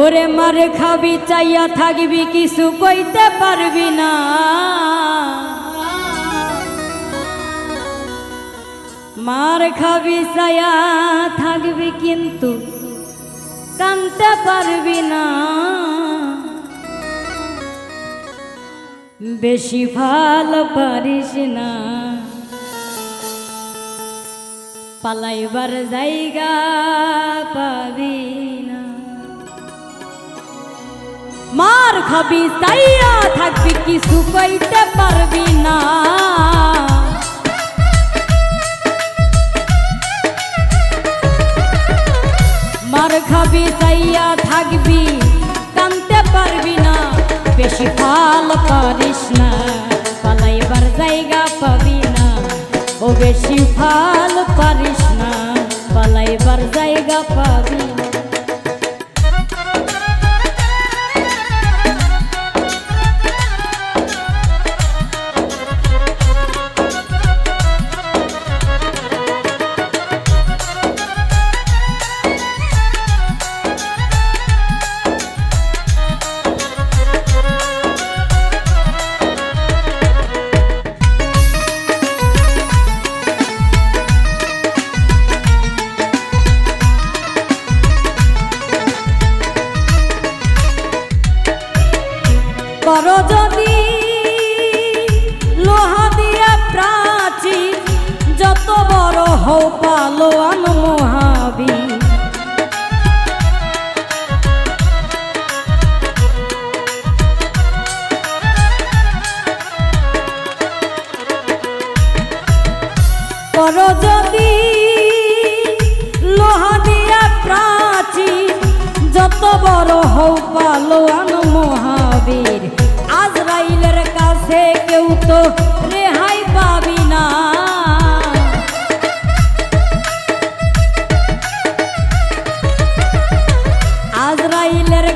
ওরে মার খাবি, চাইয়া থাকবি, কিছু কইতে পারবি না। মার খাবি, চাইয়া থাকবি, কিন্তু কানতে পারবি না। বেশি ভালো পারিস না। পালাইবার জায়গা পাবি মার খাবি চাইয়া থাকবি, কিছু কইতে পারবি না। মার খাবি চাইয়া থাকবি কানতে পারবি না। বেশি ফাল পারিস না, পালাইবার জায়গা পাবি না। ও বেশি ফাল পারিস না, পালাইবার জায়গা পাবি রেহাই পাবি না। আজরাইলের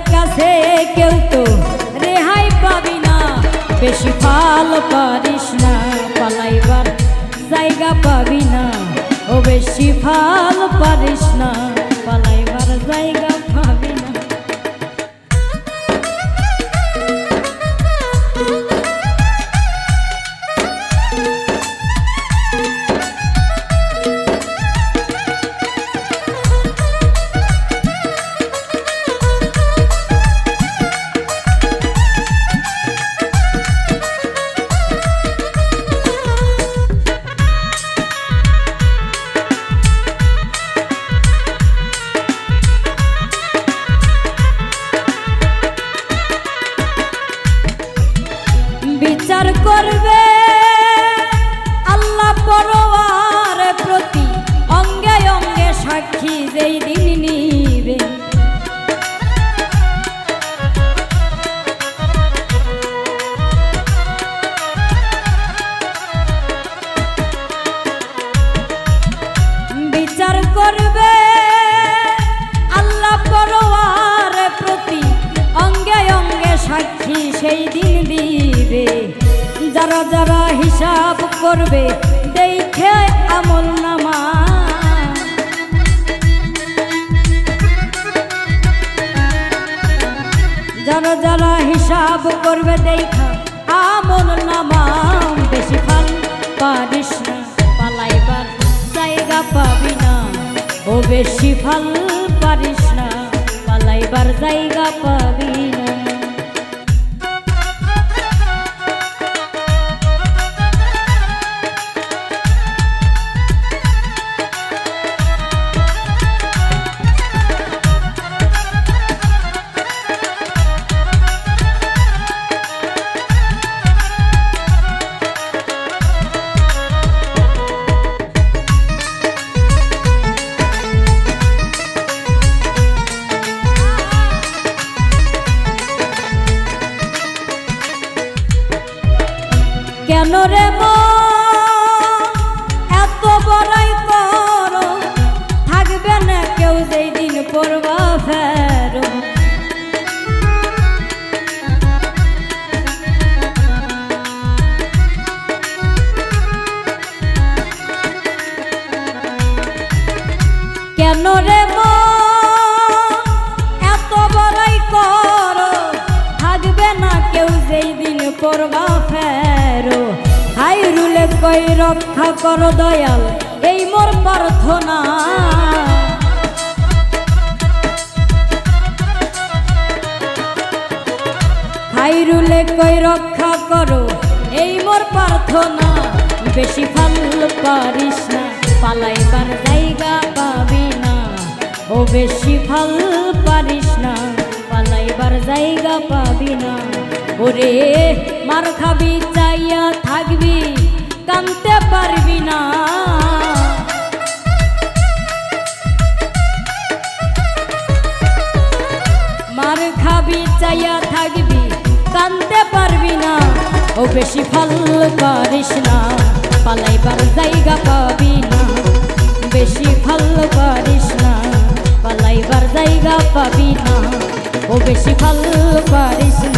রেহাই পাবি না। জায়গা পাবি না। ও বেশি ফাল পারিস না, পালাইবার জায়গা বিচার করবে। আল্লাহ পরোয়ার প্রতি অঙ্গে অঙ্গে সাক্ষী যেই দিন নিবে। বিচার করবে। প্রতি অঙ্গে অঙ্গে সাক্ষী সেই দিন যারা যারা হিসাব করবে, দেখে আমল নামা। যারা যারা হিসাব করবে, দেখা আমল নামা। বেশি ফাল পারিস না, পালাইবার জায়গা পাবি না। ও বেশি ফাল পারিস না, পালাইবার জায়গা পাবি না। কেন রে এত বড়াই কর থাকবে না কেউ সেই দিন পড়বা ফের। কেন রে এত বড়াই কর থাকবে না কেউ সেই দিন করবা ফেরো। হাই রুলে কই রক্ষা কর দয়াল, এই মোর প্রার্থনা। হাইরুলে কই রক্ষা করো, এই মোর প্রার্থনা। বেশি ফল পারিস না, পালাইবার জায়গা পাবি না। ও বেশি ফল পারিস না, পালাইবার জায়গা পাবি না। ওরে, মার খাবি, চাইয়া থাকবি, কানতে পারবি না। মার খাবি, চাইয়া থাকবি, কানতে পারবি না। ও বেশি ফল পারিস না, পালাইবার জায়গা পাবি না। বেশি ফল পারিস না, পালাইবার জায়গা পাবি না। ও বেশি ফল পারিস না।